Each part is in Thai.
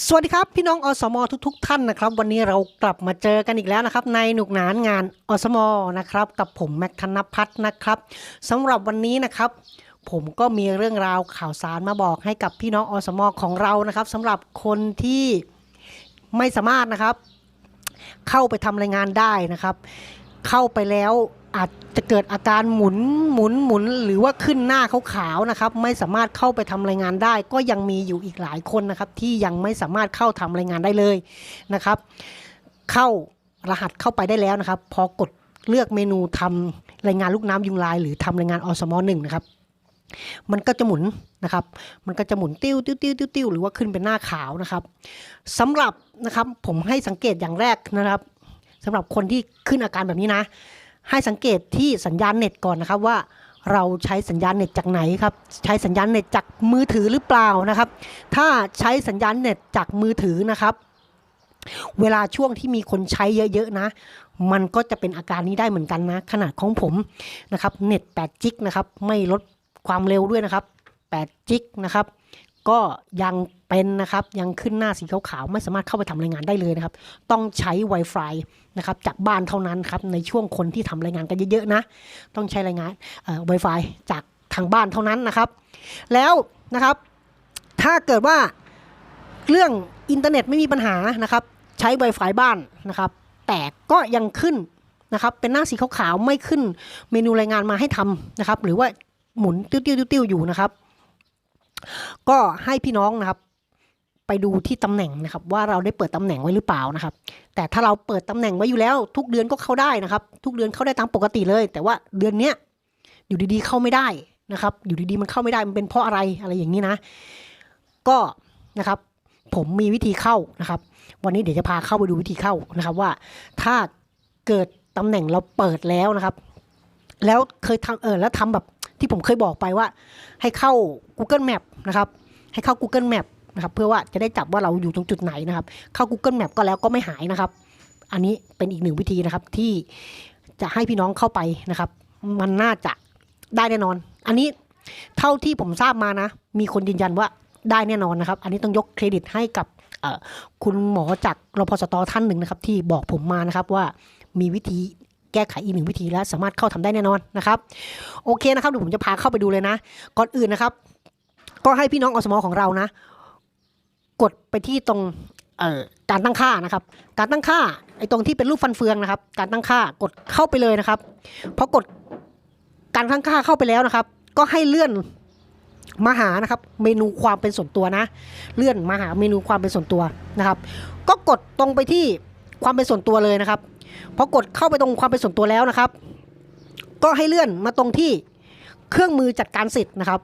สวัสดีครับ พี่น้องอสมทุกๆท่านนะครับ วันนี้เรากลับมาเจอกันอีกแล้วนะครับ ในหนุกหนานงานอสมนะครับ กับผมแม็กธนพัฒน์นะครับสำหรับวันนี้นะครับ ผมก็มีเรื่องราวข่าวสารมาบอกให้กับพี่น้องอสมของเรานะครับสำหรับคนที่ไม่สามารถนะครับ เข้าไปทำรายงานได้นะครับ เข้าไปแล้ว อาจจะเกิดอาการหมุนหมุนหมุนหรือว่าขึ้นหน้าขาวๆนะครับ ไม่สามารถเข้าไปทำรายงานได้ ก็ยังมีอยู่อีกหลายคนนะครับ ที่ยังไม่สามารถเข้าทำรายงานได้เลยนะครับ เข้ารหัสเข้าไปได้แล้วนะครับ พอกดเลือกเมนูทำรายงานลูกน้ำยุงลาย หรือทำรายงานอสมหนึ่งนะครับมันก็จะหมุนนะครับ มันก็จะหมุนติ้วติ้วติ้วติ้วติ้วหรือว่าขึ้นเป็นหน้าขาวนะครับสำหรับนะครับผมให้สังเกตอย่างแรกนะครับสำหรับคนที่ขึ้นอาการแบบนี้นะ ให้สังเกตที่สัญญาณเน็ตก่อนนะครับว่าเราใช้สัญญาณเน็ตจากไหนครับใช้สัญญาณเน็ตจากมือถือหรือเปล่านะครับ ถ้าใช้สัญญาณเน็ตจากมือถือนะครับ เวลาช่วงที่มีคนใช้เยอะๆนะ มันก็จะเป็นอาการนี้ได้เหมือนกันนะ ขนาดของผมนะครับเน็ต8จิกนะครับไม่ลดความเร็วด้วยนะครับ8จิกนะครับ ก็ยังเป็นนะครับยังขึ้นหน้าสีขาวๆไม่สามารถเข้าไปทำรายงานได้เลยนะครับ ต้องใช้ Wi-Fi นะครับจากบ้านเท่านั้นครับในช่วงคนที่ทำรายงานกันเยอะๆนะ ต้องใช้รายงานเอ่อ Wi-Fi จากทางบ้านเท่านั้นนะครับ แล้วนะครับ ถ้าเกิดว่าเรื่องอินเทอร์เน็ตไม่มีปัญหานะครับ ใช้ Wi-Fi บ้านนะครับ แต่ก็ยังขึ้นนะครับเป็นหน้าสีขาวๆไม่ขึ้นเมนูรายงานมาให้ทำนะครับ หรือว่าหมุนติ้วๆๆๆอยู่นะครับ ก็ให้พี่น้องนะครับ ไปดูที่ตำแหน่งนะครับ ว่าเราได้เปิดตำแหน่งไว้หรือเปล่านะครับ แต่ถ้าเราเปิดตำแหน่งไว้อยู่แล้ว ทุกเดือนก็เข้าได้นะครับ ทุกเดือนเข้าได้ตามปกติเลย แต่ว่าเดือนเนี้ยอยู่ดีๆเข้าไม่ได้นะครับ อยู่ดีๆมันเข้าไม่ได้มันเป็นเพราะอะไรอะไรอย่างนี้นะ ก็นะครับ ผมมีวิธีเข้านะครับ วันนี้เดี๋ยวจะพาเข้าไปดูวิธีเข้านะครับ ว่าถ้าเกิดตำแหน่งเราเปิดแล้วนะครับ แล้วเคยทำเออแล้วทำแบบ ที่ผมเคยบอกไปว่า ให้เข้า Google Map นะครับ ให้เข้า Google Map นะครับเพื่อว่าจะได้จับว่าเราอยู่ตรงจุดไหนนะครับ เข้า Google Map ก็แล้วก็ไม่หายนะครับ อันนี้เป็นอีกหนึ่งวิธีนะครับที่จะให้พี่น้องเข้าไปนะครับ มันน่าจะได้แน่นอน อันนี้เท่าที่ผมทราบมานะ มีคนยืนยันว่าได้แน่นอนนะครับ อันนี้ต้องยกเครดิตให้กับคุณหมอจากรพสตท่านหนึ่งนะครับ ที่บอกผมมานะครับว่ามีวิธี แก้ไขอีกหนึ่งวิธีและสามารถเข้าทำได้แน่นอนนะครับ โอเคนะครับเดี๋ยวผมจะพาเข้าไปดูเลยนะ ก่อนอื่นนะครับ ก็ให้พี่น้องอสมอของเรานะ กดไปที่ตรงการตั้งค่านะครับ การตั้งค่าไอ้ตรงที่เป็นรูปฟันเฟืองนะครับ การตั้งค่ากดเข้าไปเลยนะครับพอกดการตั้งค่าเข้าไปแล้วนะครับ ก็ให้เลื่อนมาหานะครับ เมนูความเป็นส่วนตัวนะ เลื่อนมาหาเมนูความเป็นส่วนตัวนะครับ ก็กดตรงไปที่ ความเป็นส่วนตัวเลยนะครับพอกดเข้าไปตรงความเป็นส่วนตัวแล้วนะครับ ก็ให้เลื่อนมาตรงที่เครื่องมือจัดการสิทธิ์นะครับ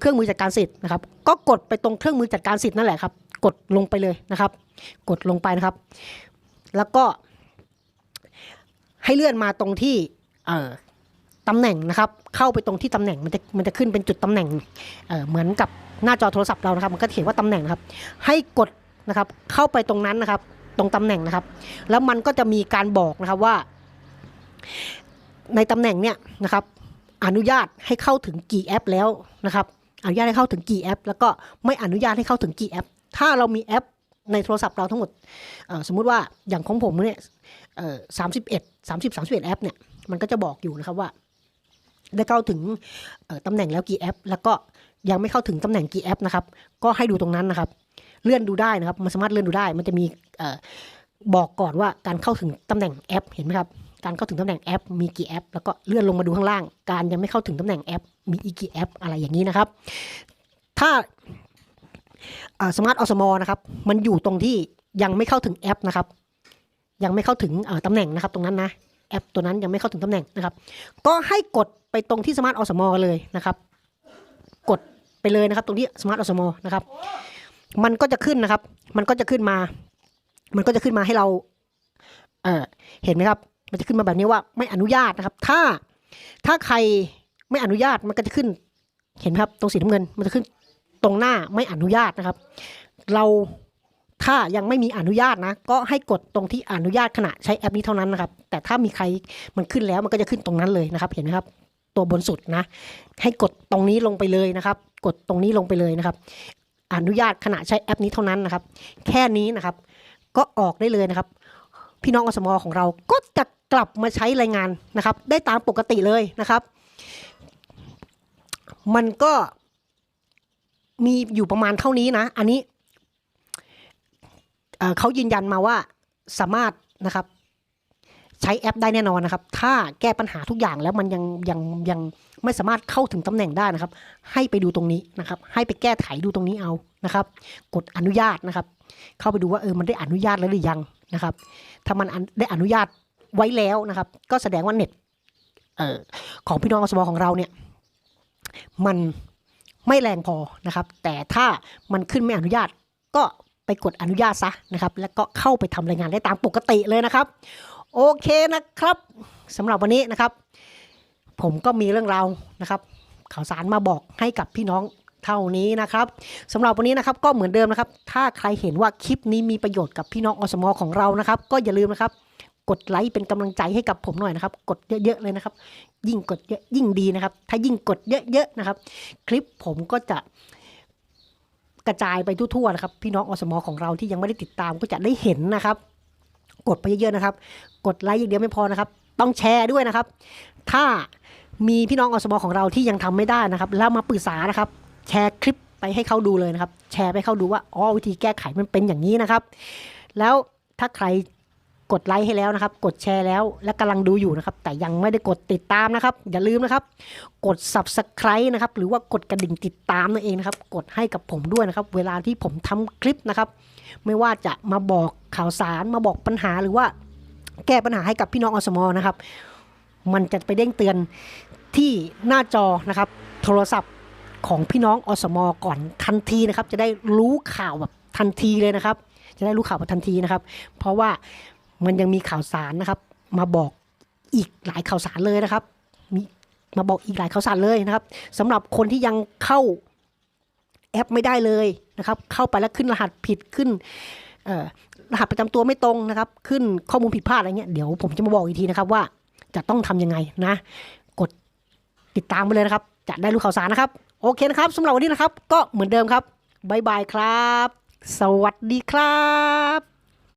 เครื่องมือจัดการสิทธิ์นะครับ ก็กดไปตรงเครื่องมือจัดการสิทธิ์นั่นแหละครับ กดลงไปเลยนะครับ กดลงไปนะครับ แล้วก็ ให้เลื่อนมาตรงที่เอ่อตำแหน่งนะครับ เข้าไปตรงที่ตำแหน่งมันจะมันจะขึ้นเป็นจุดตำแหน่งเอ่อเหมือนกับหน้าจอโทรศัพท์เรานะครับ มันก็เขียนว่าตำแหน่งนะครับ ให้กดนะครับ เข้าไปตรงนั้นนะครับ ตรงตำแหน่งนะครับ แล้วมันก็จะมีการบอกนะครับว่า ในตำแหน่งเนี่ยนะครับ อนุญาตให้เข้าถึงกี่แอปแล้วนะครับ อนุญาตให้เข้าถึงกี่แอป แล้วก็ไม่อนุญาตให้เข้าถึงกี่แอป ถ้าเรามีแอปในโทรศัพท์เราทั้งหมด สมมุติว่าอย่างของผมเนี่ยสามสิบเอ็ดสามสิบสามสิบเอ็ดแอปเนี่ย มันก็จะบอกอยู่นะครับว่า ได้เข้าถึงตำแหน่งแล้วกี่แอป แล้วก็ยังไม่เข้าถึงตำแหน่งกี่แอปนะครับ ก็ให้ดูตรงนั้นนะครับ เลื่อนดูได้นะครับ มันสามารถเลื่อนดูได้ มันจะมี บอกก่อนว่าการเข้าถึงตำแหน่งแอปเห็นไหมครับ การเข้าถึงตำแหน่งแอปมีกี่แอป แล้วก็เลื่อนลงมาดูข้างล่าง การยังไม่เข้าถึงตำแหน่งแอป มีอีกกี่แอป อะไรอย่างนี้นะครับ ถ้าสมาร์ทอสมอนะครับ มันอยู่ตรงที่ยังไม่เข้าถึงแอปนะครับ ยังไม่เข้าถึงตำแหน่งนะครับตรงนั้นนะแอปตัวนั้นยังไม่เข้าถึงตำแหน่งนะครับ ก็ให้กดไปตรงที่สมาร์ทอสมอเลยนะครับ กดไปเลยนะครับ ตรงที่สมาร์ทอสมอนะครับ มันก็จะขึ้นนะครับ มันก็จะขึ้นมา มันก็จะขึ้นมาให้เราเออเห็นไหมครับ มันจะขึ้นมาแบบนี้ว่าไม่อนุญาตนะครับ ถ้าถ้าใครไม่อนุญาตมันก็จะขึ้น เห็นไหมครับตรงสีน้ำเงิน มันจะขึ้นตรงหน้าไม่อนุญาตนะครับ เราถ้ายังไม่มีอนุญาตนะ ก็ให้กดตรงที่อนุญาตขณะใช้แอปนี้เท่านั้นนะครับ แต่ถ้ามีใครมันขึ้นแล้วมันก็จะขึ้นตรงนั้นเลยนะครับ เห็นไหมครับ ตัวบนสุดนะ ให้กดตรงนี้ลงไปเลยนะครับ กดตรงนี้ลงไปเลยนะครับ อนุญาตขณะใช้แอปนี้เท่านั้นนะครับ แค่นี้นะครับ ก็ออกได้เลยนะครับ พี่น้องอสมของเราก็จะกลับมาใช้รายงานนะครับ ได้ตามปกติเลยนะครับ มันก็มีอยู่ประมาณเท่านี้นะ อันนี้เเขายืนยันมาว่าสามารถนะครับ ใช้แอปได้แน่นอนนะครับ ถ้าแก้ปัญหาทุกอย่างแล้วมันยังยังยังไม่สามารถเข้าถึงตำแหน่งได้นะครับ ให้ไปดูตรงนี้นะครับ ให้ไปแก้ไขดูตรงนี้เอานะครับ กดอนุญาตนะครับ เข้าไปดูว่าเออมันได้อนุญาตแล้วหรือยังนะครับ ถ้ามันได้อนุญาตไว้แล้วนะครับ ก็แสดงว่าเน็ตเอ่อของพี่น้องอสมของเราเนี่ยมันไม่แรงพอนะครับ แต่ถ้ามันขึ้นไม่อนุญาตก็ไปกดอนุญาตซะนะครับ แล้วก็เข้าไปทำรายงานได้ตามปกติเลยนะครับ โอเคนะครับสำหรับวันนี้นะครับ ผมก็มีเรื่องราวนะครับ ข่าวสารมาบอกให้กับพี่น้อง เท่านี้นะครับสำหรับวันนี้นะครับก็เหมือนเดิมนะครับ ถ้าใครเห็นว่าคลิปนี้มีประโยชน์กับพี่น้องอสมของเรานะครับ ก็อย่าลืมนะครับ กดไลค์เป็นกำลังใจให้กับผมหน่อยนะครับ กดเยอะๆเลยนะครับ ยิ่งกดเยอะยิ่งดีนะครับ ถ้ายิ่งกดเยอะๆนะครับ คลิปผมก็จะกระจายไปทั่วๆนะครับ พี่น้องอสมของเราที่ยังไม่ได้ติดตามก็จะได้เห็นนะครับ กดไปเยอะๆนะครับ กดไลค์อย่างเดียวไม่พอนะครับ ต้องแชร์ด้วยนะครับ ถ้ามีพี่น้องอสมของเราที่ยังทำไม่ได้นะครับ แล้วมาปรึกษานะครับ แชร์คลิปไปให้เขาดูเลยนะครับ แชร์ไปเขาดูว่าอ๋อวิธีแก้ไขมันเป็นอย่างนี้นะครับ แล้วถ้าใครกดไลค์ให้แล้วนะครับ กดแชร์แล้วและกำลังดูอยู่นะครับ แต่ยังไม่ได้กดติดตามนะครับ อย่าลืมนะครับ กด subscribe นะครับ หรือว่ากดกระดิ่งติดตามนั่นเองนะครับ กดให้กับผมด้วยนะครับ เวลาที่ผมทำคลิปนะครับ ไม่ว่าจะมาบอกข่าวสารมาบอกปัญหาหรือว่าแก้ปัญหาให้กับพี่น้องอสมนะครับ มันจะไปเด้งเตือนที่หน้าจอนะครับ โทรศัพท์ ของพี่น้องอสมก่อนทันทีนะครับ จะได้รู้ข่าวแบบทันทีเลยนะครับ จะได้รู้ข่าวแบบทันทีนะครับ เพราะว่ามันยังมีข่าวสารนะครับ มาบอกอีกหลายข่าวสารเลยนะครับ มีมาบอกอีกหลายข่าวสารเลยนะครับสำหรับคนที่ยังเข้าแอปไม่ได้เลยนะครับ เข้าไปแล้วขึ้นรหัสผิดขึ้นรหัสประจำตัวไม่ตรงนะครับ ขึ้นข้อมูลผิดพลาดอะไรเงี้ยเดี๋ยวผมจะมาบอกอีกทีนะครับว่าจะต้องทำยังไงนะ กดติดตามไปเลยนะครับ จะได้รู้ข่าวสารนะครับ โอเคนะครับสำหรับวันนี้นะครับ ก็เหมือนเดิมครับบ๊ายบายครับ สวัสดีครับ